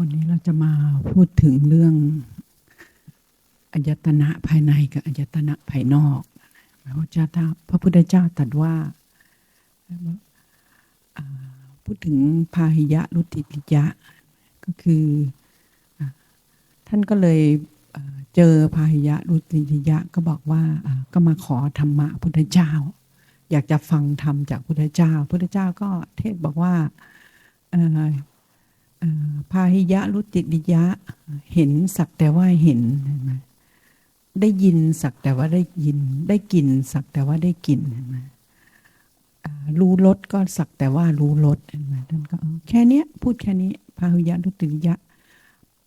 วันนี้เราจะมาพูดถึงเรื่องอายตนะภายในกับอายตนะภายนอก พระพุทธเจ้าพระพุทธเจ้าตรัสว่าพูดถึงพาหิยะรุติติยะ ก็คืออท่านก็เลยเจอพาหิยะรุติติยะก็บอกว่าก็มาขอธรรมะพุทธเจ้า อยากจะฟังธรรมจากพุทธเจ้า พุทธเจ้าก็เทศบอกว่า พาหิยะรุติติยะ เห็นสักแต่ว่าเห็นเห็นไหมได้ยินสักแต่ว่าได้ยิน ได้กลิ่นสักแต่ว่าได้กลิ่นเห็นไหมรู้รสก็สักแต่ว่ารู้รสเห็นไหมท่านก็แค่เนี้ย พูดแค่นี้พาหิยะรุติติยะ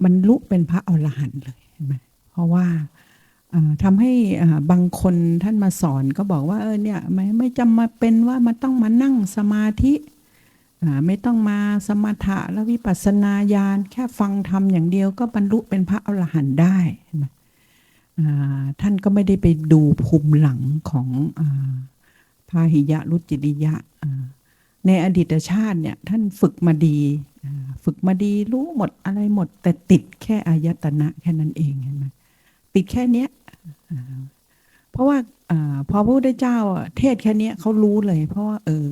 บรรลุเป็นพระอรหันต์เลยเห็นไหมเพราะว่าอ่าทำให้บางคนท่านมาสอนก็บอกว่าเออเนี่ยไม่ไม่จำมาเป็นว่ามันต้องมานั่งสมาธิ ไม่ต้องมาสมถะและวิปัสสนาญาณแค่ฟังธรรมอย่างเดียวก็บรรลุเป็นพระอรหันต์ได้ท่านก็ไม่ได้ไปดูภูมิหลังของอพาหิยะรุจิริยะ ในอดีตชาติเนี่ยท่านฝึกมาดี ฝึกมาดีรู้หมดอะไรหมด แต่ติดแค่อายตนะแค่นั้นเองเห็นไหมติดแค่เนี้ยเพราะว่าอพอพระพุทธเจ้าเทศแค่เนี้ยเขารู้เลย เพราะว่าเออ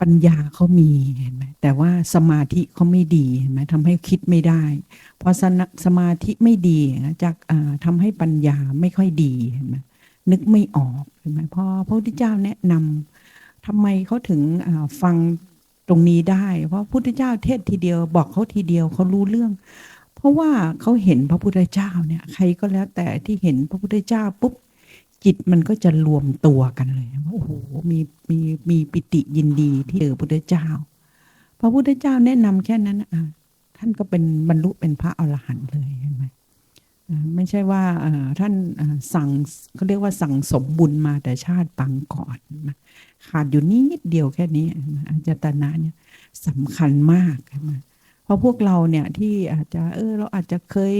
ปัญญาเขามีเห็นไหมแต่ว่าสมาธิเขาไม่ดีเห็นไหมทำให้คิดไม่ได้พราะสนสมาธิไม่ดีจากอ่าทำให้ปัญญาไม่ค่อยดีเห็นไหมนึกไม่ออกเห็นไหมพอพระพุทธเจ้าแนะนำทำไมเขาถึงฟังตรงนี้ได้ เพราะพระพุทธเจ้าเทศทีเดียวบอกเขาทีเดียวเขารู้เรื่อง เพราะว่าเขาเห็นพระพุทธเจ้าเนี่ย ใครก็แล้วแต่ที่เห็นพระพุทธเจ้าปุ๊บ จิตมันก็จะรวมตัวกันเลยว่าโอ้โหมีมีมีปิติยินดีที่เจอพระพุทธเจ้า พระพุทธเจ้าแนะนำแค่นั้นอะท่านก็เป็นบรรลุเป็นพระอรหันต์เลยเห็นไหมไม่ใช่ว่าท่านสั่งเขาเรียกว่าสั่งสมบุญมาแต่ชาติปังก่อนขาดอยู่นิดเดียวแค่นี้อาจตนะเนี่ยสำคัญมากเห็นไหมเพราะพวกเราเนี่ยที่อาจจะเออเราอาจจะเคย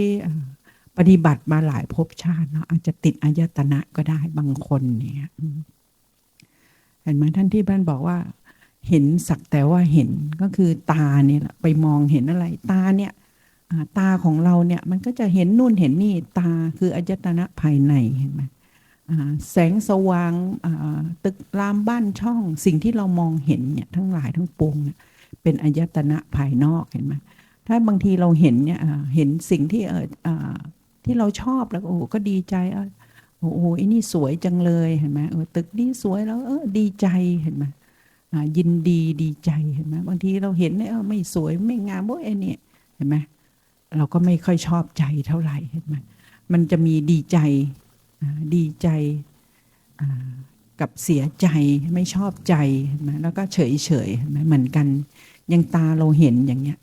ปฏิบัติมาหลายภพชาติเนาะอาจจะติดอายตนะก็ได้บางคนเนี่ยเห็นไหมท่านที่บ้านบอกว่า เห็นสักแต่ว่าเห็นก็คือตาเนี่ยแหละไปมองเห็นอะไร ตาเนี่ยตาของเราเนี่ยมันก็จะเห็นนู่นเห็นนี่ตาคืออายตนะภายในเห็นไหมแสงสว่างตึกรามบ้านช่อง สิ่งที่เรามองเห็นเนี่ยทั้งหลายทั้งปวงเนี่ยเป็นอายตนะภายนอกเห็นไหมถ้าบางทีเราเห็นเนี่ยเห็นสิ่งที่ ที่เราชอบแล้วก็โอ้โหก็ดีใจเออโอ้โหไอ้นี่สวยจังเลยเห็นไหมเออตึกนี้สวยแล้วเออดีใจเห็นไหมอ่ายินดีดีใจเห็นไหมบางทีเราเห็นเนี่ยเออไม่สวยไม่งามโอ้ยไอ้นี่เห็นไหมเราก็ไม่ค่อยชอบใจเท่าไหร่เห็นไหมมันจะมีดีใจดีใจกับเสียใจไม่ชอบใจเห็นไหมแล้วก็เฉยเฉยเห็นไหมเหมือนกันอยังตาเราเห็นอย่างเงี้ย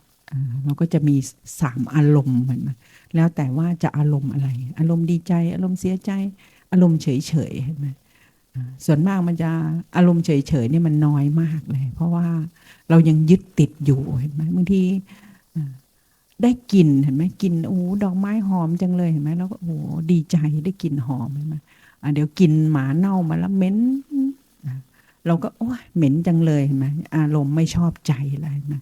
เราก็จะมีสามอารมณ์เหมือนไหมแล้วแต่ว่าจะอารมณ์อะไร อารมณ์ดีใจ อารมณ์เสียใจ อารมณ์เฉยเฉยๆเห็นไหมส่วนมากมันจะอารมณ์เฉยเฉยๆนี่มันน้อยมากเลย เพราะว่าเรายังยึดติดอยู่เห็นไหมบางทีได้กลิ่นเห็นไหมกลิ่นโอ้ดอกไม้หอมจังเลยเห็นไหมแล้วก็โอ้ดีใจได้กลิ่นหอมเห็นไหมเดี๋ยวกินหมาเน่ามาแล้วเหม็นเราก็โอ้เหม็นจังเลยเห็นไหมอารมณ์ไม่ชอบใจอะไรเห็นไหม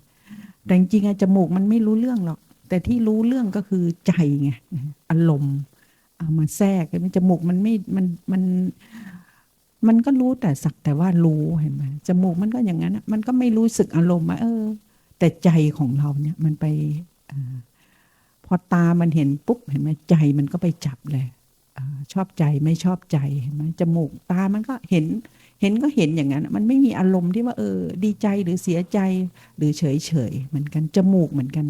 แต่จริงๆจมูกมันไม่รู้เรื่องหรอก แต่ที่รู้เรื่องก็คือใจไงอารมณ์เอามาแทรกเห็นจมูกมันไม่มันมันมันก็รู้แต่สักแต่ว่ารู้เห็นไหมจมูกมันก็อย่างนั้นอะมันก็ไม่รู้สึกอารมณ์อะเออ แต่ใจของเราเนี่ยมันไปอพอตามันเห็นปุ๊บเห็นไหมใจมันก็ไปจับเลยอชอบใจไม่ชอบใจเห็นไหมจมูกตามันก็เห็น เห็นก็เห็นอย่างนั้น มันไม่มีอารมณ์ที่ว่าเออ ดีใจหรือเสียใจหรือเฉยเฉยๆเหมือนกันจมูกเหมือนกัน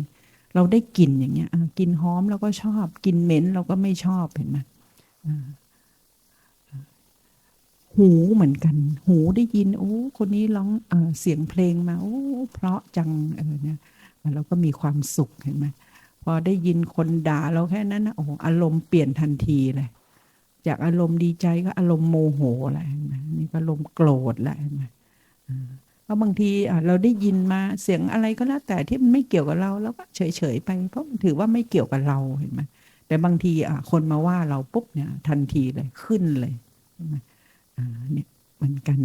เราได้กลิ่นอย่างเงี้ยอะกลิ่นหอมเราก็ชอบกลิ่นเหม็นเราก็ไม่ชอบเห็นไหมอ่าหูเหมือนกัน หูได้ยินโอ้คนนี้ร้องเออเสียงเพลงมาโอ้เพราะจังเออเนี่ยเราก็มีความสุขเห็นไหมพอได้ยินคนด่าเราแค่นั้นนะโอ้โหอารมณ์เปลี่ยนทันทีเลย จากอารมณ์ดีใจก็อารมณ์โมโหแหละนไหมนี่ก็อารมณ์โกรธแหละเห็นไหมาเพราะบางทีเราได้ยินมาเสียงอะไรก็แล้วแต่ที่มันไม่เกี่ยวกับเราเราก็เฉยๆไป เพราะมันถือว่าไม่เกี่ยวกับเราเห็นไหมแต่บางทีคนมาว่าเราปุ๊บเนี่ยทันทีเลยขึ้นเลยเนี่ยเหมือนกัน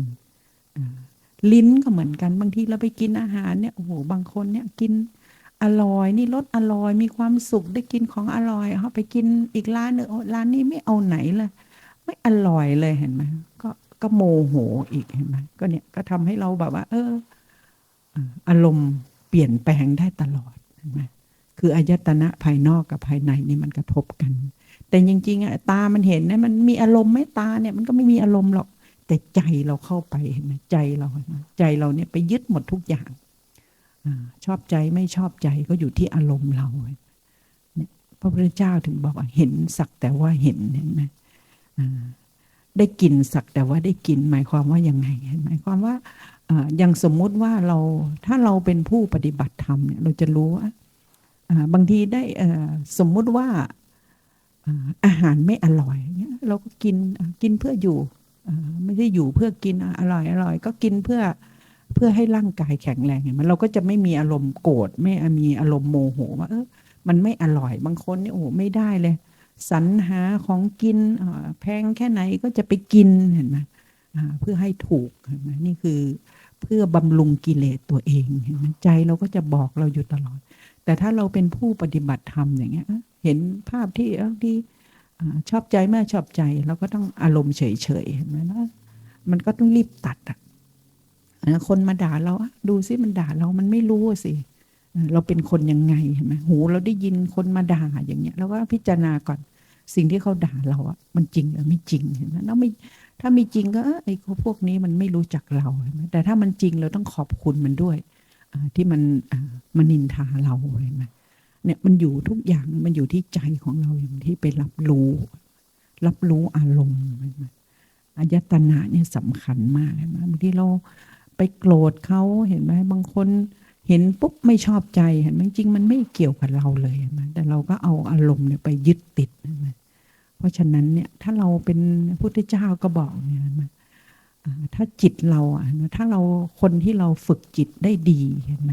ลิ้นก็เหมือนกัน บางทีเราไปกินอาหารเนี่ยโอ้โหบางคนเนี่ยกิน อร่อย นี่รสอร่อย มีความสุขได้กินของอร่อยเขาไปกินอีกร้านหนึ่งโอ้ร้านนี้ไม่เอาไหนเลยไม่อร่อยเลยเห็นไหมก็ก็โมโหอีกเห็นไหมก็เนี่ยก็ทำให้เราแบบว่า เออ อารมณ์เปลี่ยนแปลงได้ตลอดเห็นไหมคืออายตนะภายนอกกับภายในนี่มันกระทบกัน แต่จริงๆอะตามันเห็นนะมันมีอารมณ์ไหมตาเนี่ย มันก็ไม่มีอารมณ์หรอก แต่ใจเราเข้าไปเห็นไหมใจเราใจเราเนี่ยไปยึดหมดทุกอย่าง ชอบใจไม่ชอบใจก็อยู่ที่อารมณ์เราพระพุทธเจ้าถึงบอกเห็นสักแต่ว่าเห็นเห็นไหมได้กินสักแต่ว่าได้กิน หมายความว่ายังไงหมายความว่าอย่างสมมุติว่าเราถ้าเราเป็นผู้ปฏิบัติธรรมเนี่ยเราจะรู้ว่าบางทีได้สมมุติว่าอาหารไม่อร่อยเนี่ยเราก็กินกินเพื่ออยู่ไม่ได้อยู่เพื่อกินอร่อยอร่อย ก็กินเพื่อ เพื่อให้ร่างกายแข็งแรงมันเราก็จะไม่มีอารมณ์โกรธไม่มีอารมณ์โมโหว่าเออมันไม่อร่อยบางคนนี่โอ้ไม่ได้เลยสรรหาของกินแพงแค่ไหนก็จะไปกินเห็นไหมเพื่อให้ถูกเห็นไหมนี่คือเพื่อบำรุงกิเลสตัวเองเห็นไหมใจเราก็จะบอกเราอยู่ตลอด แต่ถ้าเราเป็นผู้ปฏิบัติธรรมอย่างเงี้ยเห็นภาพที่ที่ชอบใจไม่ชอบใจเราก็ต้องอารมณ์เฉยๆเห็นไหมนะมันก็ต้องรีบตัดอะ คนมาด่าเราดูซิมันด่าเรามันไม่รู้สิเราเป็นคนยังไงเห็นไหมหูเราได้ยินคนมาด่าอย่างเงี้ยแล้วก็พิจารณาก่อนสิ่งที่เขาด่าเราอะมันจริงหรือไม่จริงเห็นไหมแล้วไม่ถ้ามีจริงก็ไอ้พวกนี้มันไม่รู้จักเราเห็นไหมแต่ถ้ามันจริงเราต้องขอบคุณมันด้วยที่มันมันนินทาเราเห็นไหมเนี่ยมันอยู่ทุกอย่างมันอยู่ที่ใจของเราอย่างที่ไปรับรู้ รับรู้อารมณ์อายตนะเนี่ยสำคัญมากนะบางทีเรา ไปโกรธเขาเห็นไหมบางคนเห็นปุ๊บไม่ชอบใจเห็นไหมจริงมันไม่เกี่ยวกับเราเลยนะแต่เราก็เอาอารมณ์เนี่ยไปยึดติดนะเพราะฉะนั้นเนี่ยถ้าเราเป็นพุทธเจ้าก็บอกเนี่ยนะถ้าจิตเราอะถ้าเราคนที่เราฝึกจิตได้ดีเห็นไหม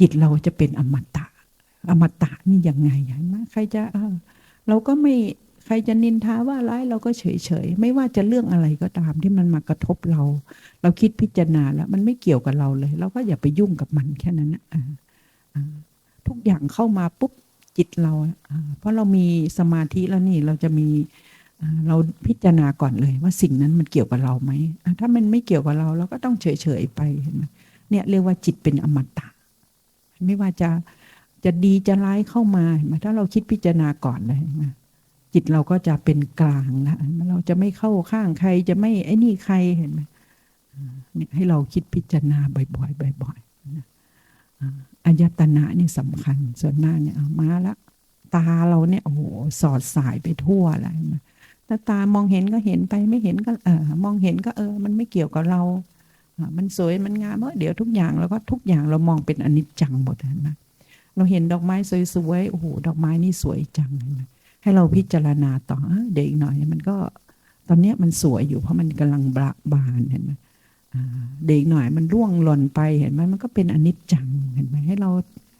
จิตเราจะเป็นอมตะ อมตะนี่ยังไงเห็นไหมใครจะเเราก็ไม่ ครจะนินทาว่าร้ายเราก็เฉยเฉยไม่ว่าจะเรื่องอะไรก็ตามที่มันมากระทบเรา เราคิดพิจารณาแล้ว มันไม่เกี่ยวกับเราเลย เราก็อย่าไปยุ่งกับมันแค่นั้นนะทุกอย่างเข้ามาปุ๊บจิตเราเพราะเรามีสมาธิแล้วนี่เราจะมีเราพิจารณาก่อนเลยว่าสิ่งนั้นมันเกี่ยวกับเราไหมถ้ามันไม่เกี่ยวกับเราเราก็ต้องเฉยเฉยไปเห็นไหมเนี่ยเรียกว่าจิตเป็นอมตะ ไม่ว่าจะจะดีจะร้ายเข้ามาเห็นไหมถ้าเราคิดพิจารณาก่อนเลยนะ จิตเราก็จะเป็นกลางแล้วเราจะไม่เข้าข้างใครจะไม่ไอ้นี่ใครเห็นไหมเนี่ยให้เราคิดพิจารณาบ่อยๆบ่อยๆอายตนะนี่สำคัญส่วนหน้าเนี่ยมาล้วตาเราเนี่ยโอ้โหสอดสายไปทั่วอะไรถ้าตามองเห็นก็เห็นไปไม่เห็นก็เออมองเห็นก็เออ มันไม่เกี่ยวกับเรามันสวยมันงามเดี๋ยวทุกอย่างเราก็ทุกอย่างเรามองเป็นอนิจจังหมดนะเราเห็นดอกไม้สวยๆโอ้โหดอกไม้นี่สวยจังเลย ให้เราพิจารณาต่อเด็กหน่อยมันก็ตอนนี้มันสวยอยู่เพราะมันกำลังบบานเห็นไหมเด็กหน่อยมันร่วงหล่นไปเห็นไหมมันก็เป็นอนิจจังเห็นไหมให้เรา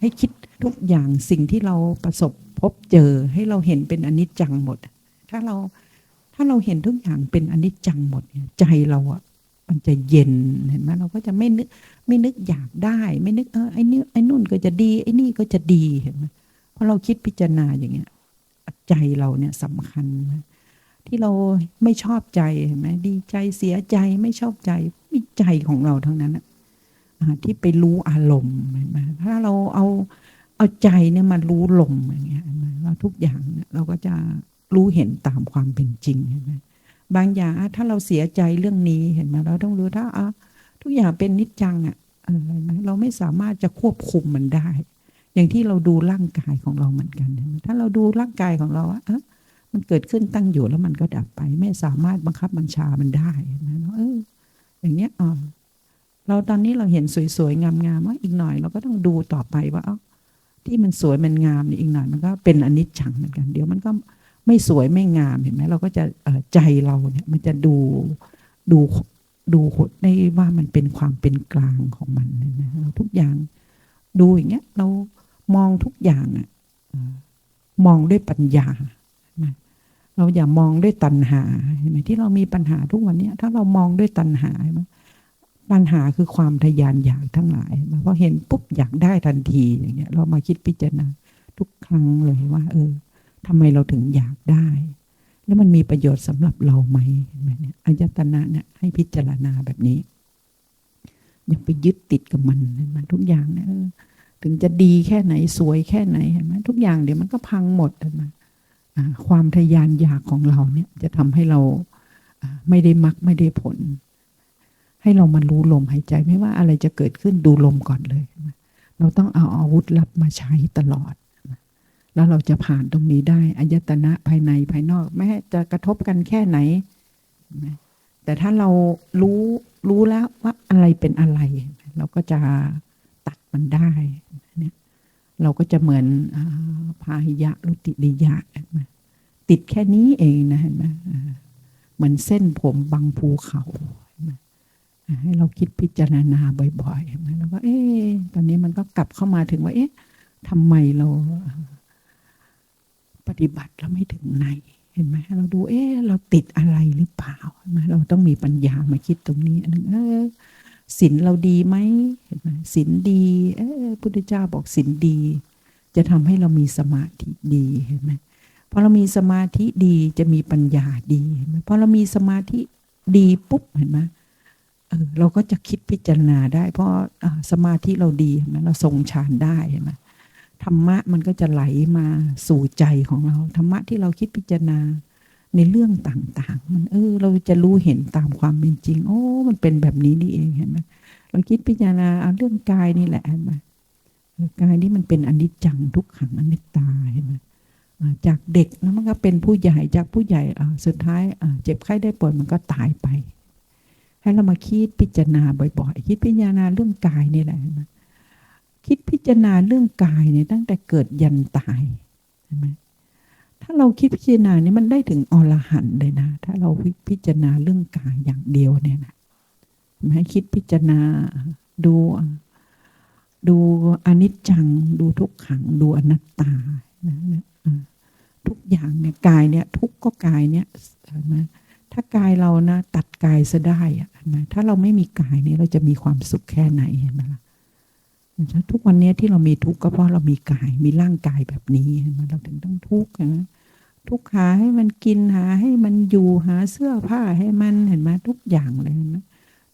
ให้คิดทุกอย่างสิ่งที่เราประสบพบเจอให้เราเห็นเป็นอนิจจังหมด ถ้าเราถ้าเราเห็นทุกอย่างเป็นอนิจจังหมดใจเราอะมันจะเย็นเห็นไหมเราก็จะไม่นึกไม่นึกอยากได้ ไม่นึกเออไอ้นี่ไอ้นู่นก็จะดีไอ้นี่ก็จะดีเห็นไหมเพราะเราคิดพิจารณาอย่างเงี้ย ใจเราเนี่ยสำคัญนะที่เราไม่ชอบใจเห็นไหมดีใจเสียใจไม่ชอบใจไม่ใจของเราทั้งนั้นอะที่ไปรู้อารมณ์เห็นไหมถ้าเราเอาเอาใจเนี่ยมารู้ลมอย่างเงี้ยเราทุกอย่างเราก็จะรู้เห็นตามความเป็นจริงเห็นไหมบางอย่างถ้าเราเสียใจเรื่องนี้เห็นไหมเราต้องรู้ถ้าอะทุกอย่างเป็นนิจจังอะเออเราไม่สามารถจะควบคุมมันได้ อย่างที่เราดูร่างกายของเราเหมือนกัน ถ้าเราดูร่างกายของเราอะมันเกิดขึ้นตั้งอยู่แล้วมันก็ดับไป ไม่สามารถบังคับบัญชามันได้นะเอออย่างเงี้ยอ๋อเราตอนนี้เราเห็นสวยๆงามๆว่าอีกหน่อย เราก็ต้องดูต่อไปว่าอ๋อที่มันสวยมันงามนี่อีกหน่อยมันก็เป็นอนิจจังเหมือนกัน เดี๋ยวมันก็ไม่สวยไม่งามเห็นไหมเราก็จะใจเราเนี่ยมันจะดูดูดูได้ว่ามันเป็นความเป็นกลางของมันนะเราทุกอย่างดูอย่างเงี้ยเรา มองทุกอย่างอะมองด้วยปัญญา เราอย่ามองด้วยตัณหาเห็นไหมที่เรามีปัญหาทุกวันนี้ถ้าเรามองด้วยตัณหาปัญหาคือความทยานอยากทั้งหลายพอเห็นปุ๊บอยากได้ทันทีอย่างเงี้ย เรามาคิดพิจารณาทุกครั้งเลยว่า เออทำไมเราถึงอยากได้ แล้วมันมีประโยชน์สำหรับเราไหมเนี่ยอายตนะเนี่ยให้พิจารณาแบบนี้ อย่าไปยึดติดกับมันมันทุกอย่างเนี่ย ถึงจะดีแค่ไหนสวยแค่ไหนเห็นไหมทุกอย่างเดี๋ยวมันก็พังหมดนไหมความทยานอยากของเราเนี่ยจะทำให้เราไม่ได้มักไม่ได้ผล ให้เรามารู้ลมหายใจไม่ว่าอะไรจะเกิดขึ้นดูลมก่อนเลย เราต้องเอาอาวุธลับมาใช้ตลอด แล้วเราจะผ่านตรงนี้ได้อายตนะภายในภายนอก แม้จะกระทบกันแค่ไหน แต่ถ้าเรารู้รู้แล้วว่าอะไรเป็นอะไร เราก็จะตัดมันได้ เราก็จะเหมือนพาหิยะลุติลิยะติดแค่นี้เองนะเห็นไหมเหมือนเส้นผมบางภูเขาให้เราคิดพิจารณาบ่อยๆแล้วก็เอ๊ะตอนนี้มันก็กลับเข้ามาถึงว่า เอ๊ะทำไมเรา ปฏิบัติแล้วไม่ถึงไหน เห็นไหมเราดู เอ๊ะเราติดอะไรหรือเปล่าเราต้องมีปัญญามาคิดตรงนี้อันนึงเออ ศีลเราดีไหมเห็นไหมศีลดีเออพุทธเจ้าบอกศีลดี จะทำให้เรามีสมาธิดีเห็นไหมพอเรามีสมาธิดีจะมีปัญญาดีเห็นไหมพอเรามีสมาธิดีปุ๊บเห็นไหมเออเราก็จะคิดพิจารณาได้ เพราะสมาธิเราดีเห็นไหมเราทรงฌานได้เห็นไหมธรรมะมันก็จะไหลมาสู่ใจของเราธรรมะที่เราคิดพิจารณา ในเรื่องต่างๆ มันเออ เราจะรู้เห็นตามความเป็นจริง โอ้ มันเป็นแบบนี้นี่เองเห็นไหมเราคิดพิจารณาเอาเรื่องกายนี่แหละเห็นไหมกายนี่มันเป็นอนิจจังทุกขังอนิจตาเห็นไหมจากเด็กแล้วมันก็เป็นผู้ใหญ่จากผู้ใหญ่สุดท้ายเจ็บไข้ได้ป่วยมันก็ตายไป ให้เรามาคิดพิจารณาบ่อยๆ คิดพิจารณาเรื่องกายนี่แหละนะคิดพิจารณาเรื่องกายเนี่ยตั้งแต่เกิดยันตายใช่ไหม ถ้าเราคิดพิจารณานี่มันได้ถึงอรหันต์เลยนะ ถ้าเราพิจารณาเรื่องกายอย่างเดียวเนี่ยนะให้คิดพิจารณาดู ดูอนิจจัง ดูทุกขัง ดูอนัตตานะทุกอย่างเนี่ยกายเนี่ย ทุกก็กายเนี่ยนะถ้ากายเรานะ ตัดกายซะได้อะนะถ้าเราไม่มีกายเนี่ยเราจะมีความสุขแค่ไหนเห็นไหมล่ะ ทุกวันนี้ที่เรามีทุกข์ก็เพราะเรามีกาย มีร่างกายแบบนี้เห็นเราถึงต้องทุกข์นะทุกหาให้มันกินหาให้มันอยู่หาเสื้อผ้าให้มันเห็นไหมทุกอย่างเลยนะ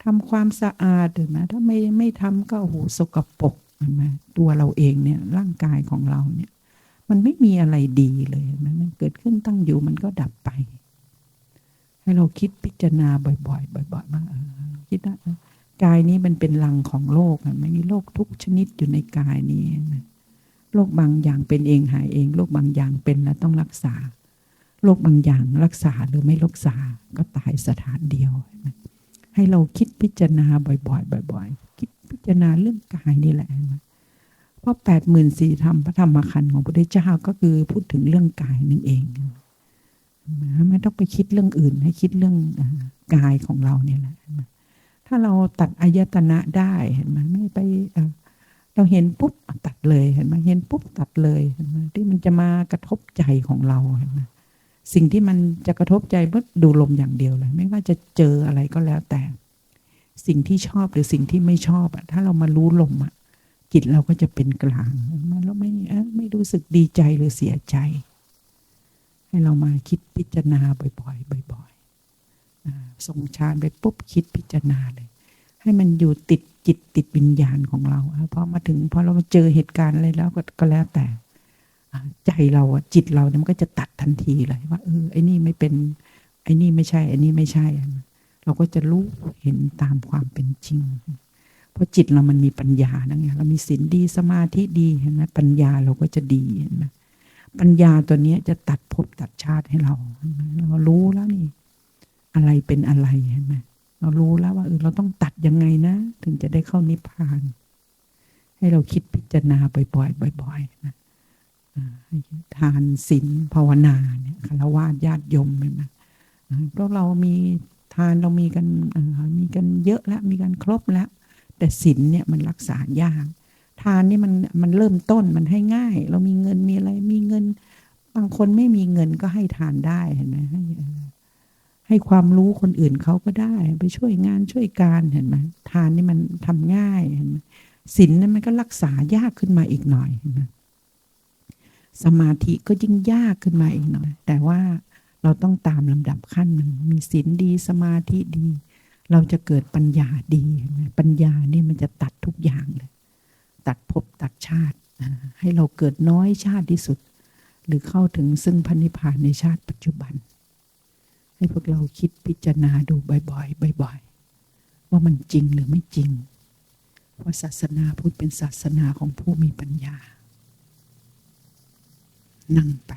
ทำความสะอาดเห็นไหมถ้าไม่ไม่ทำก็โอ้โหสกปรกเห็นไหมตัวเราเองเนี่ยร่างกายของเราเนี่ย มันไม่มีอะไรดีเลยนะมันเกิดขึ้นตั้งอยู่มันก็ดับไป ให้เราคิดพิจารณาบ่อย ๆ บ่อย ๆ มาคิดว่า กายนี้มันเป็นลังของโลกมันมีโรคทุกชนิดอยู่ในกายนี้นะโรคบางอย่างเป็นเองหายเองโรคบางอย่างเป็นแล้วต้องรักษาโรคบางอย่างรักษาหรือไม่รักษาก็ตายสถานเดียว ให้เราคิดพิจารณาบ่อยๆบ่อย ๆ คิดพิจารณาเรื่องกายนี่แหละนะราะแปดหมื่นสี่ธรรมพระธรรมขันของพระพุทธเจ้าก็คือพูดถึงเรื่องกายนั่นเองไม่ต้องไปคิดเรื่องอื่น ให้คิดเรื่องกายของเราเนี่ยแหละ ถ้าเราตัดอายตนะได้เห็นไหมไม่ไปเราเห็นปุ๊บตัดเลยเห็นไหมเห็นปุ๊บตัดเลยเห็นไหมที่มันจะมากระทบใจของเราเห็นไหมสิ่งที่มันจะกระทบใจเมื่อดูลมอย่างเดียวเลย ไม่ว่าจะเจออะไรก็แล้วแต่ สิ่งที่ชอบหรือสิ่งที่ไม่ชอบอะถ้าเรามารู้ลมอะจิตเราก็จะเป็นกลางแล้วไม่ไม่รู้สึกดีใจหรือเสียใจ ให้เรามาคิดพิจารณาบ่อยๆบ่อยๆ ส่งฌานไปปุ๊บคิดพิจารณาเลย ให้มันอยู่ติดจิตติดวิญญาณของเราพอมาถึงพอเราเจอเหตุการณ์อะไรแล้วก็แล้วแต่ใจเราจิตเราเนี่ยมันก็จะตัดทันทีเลยว่าเออไอ้นี่ไม่เป็นไอ้นี่ไม่ใช่ไอ้นี่ไม่ใช่ เราก็จะรู้เห็นตามความเป็นจริง เพราะจิตเรามันมีปัญญานะไงเรามีศีลดีสมาธิดีเห็นไหมปัญญาเราก็จะดีเห็นไหมปัญญาตัวนี้จะตัดภพตัดชาติให้เราเรารู้แล้วนี่ อะไรเป็นอะไรเห็นไหมเรารู้แล้วว่าเออเราต้องตัดยังไงนะ ถึงจะได้เข้านิพพาน ให้เราคิดพิจารณาบ่อยๆบ่อยๆนะทานศีลภาวนาเนี่ยคารวะญาติโยมเห็นไหมพวกเรามีทานเรามีกันมีกันเยอะแล้วมีกันครบแล้ว แต่ศีลเนี่ยมันรักษายาก ทานนี่มันมันเริ่มต้นมันให้ง่าย เรามีเงินมีอะไรมีเงิน บางคนไม่มีเงินก็ให้ทานได้เห็นไหมให้ ให้ความรู้คนอื่นเขาก็ได้ ไปช่วยงานช่วยการเห็นไหมทานนี่มันทำง่ายเห็นไหมศีลนั้นมันก็รักษายากขึ้นมาอีกหน่อยเห็นไหมสมาธิก็ยิ่งยากขึ้นมาอีกหน่อย แต่ว่าเราต้องตามลำดับขั้นมันมีศีลดีสมาธิดี เราจะเกิดปัญญาดีเห็นไหมปัญญาเนี่ยมันจะตัดทุกอย่างเลย ตัดภพตัดชาติ ให้เราเกิดน้อยชาติที่สุด หรือเข้าถึงซึ่งพันธิพพานในชาติปัจจุบัน ให้พวกเราคิดพิจารณาดูบ่อยๆบ่อยๆ ว่ามันจริงหรือไม่จริงเพราะศาสนาพุทธเป็นศาสนาของผู้มีปัญญา นั่งไป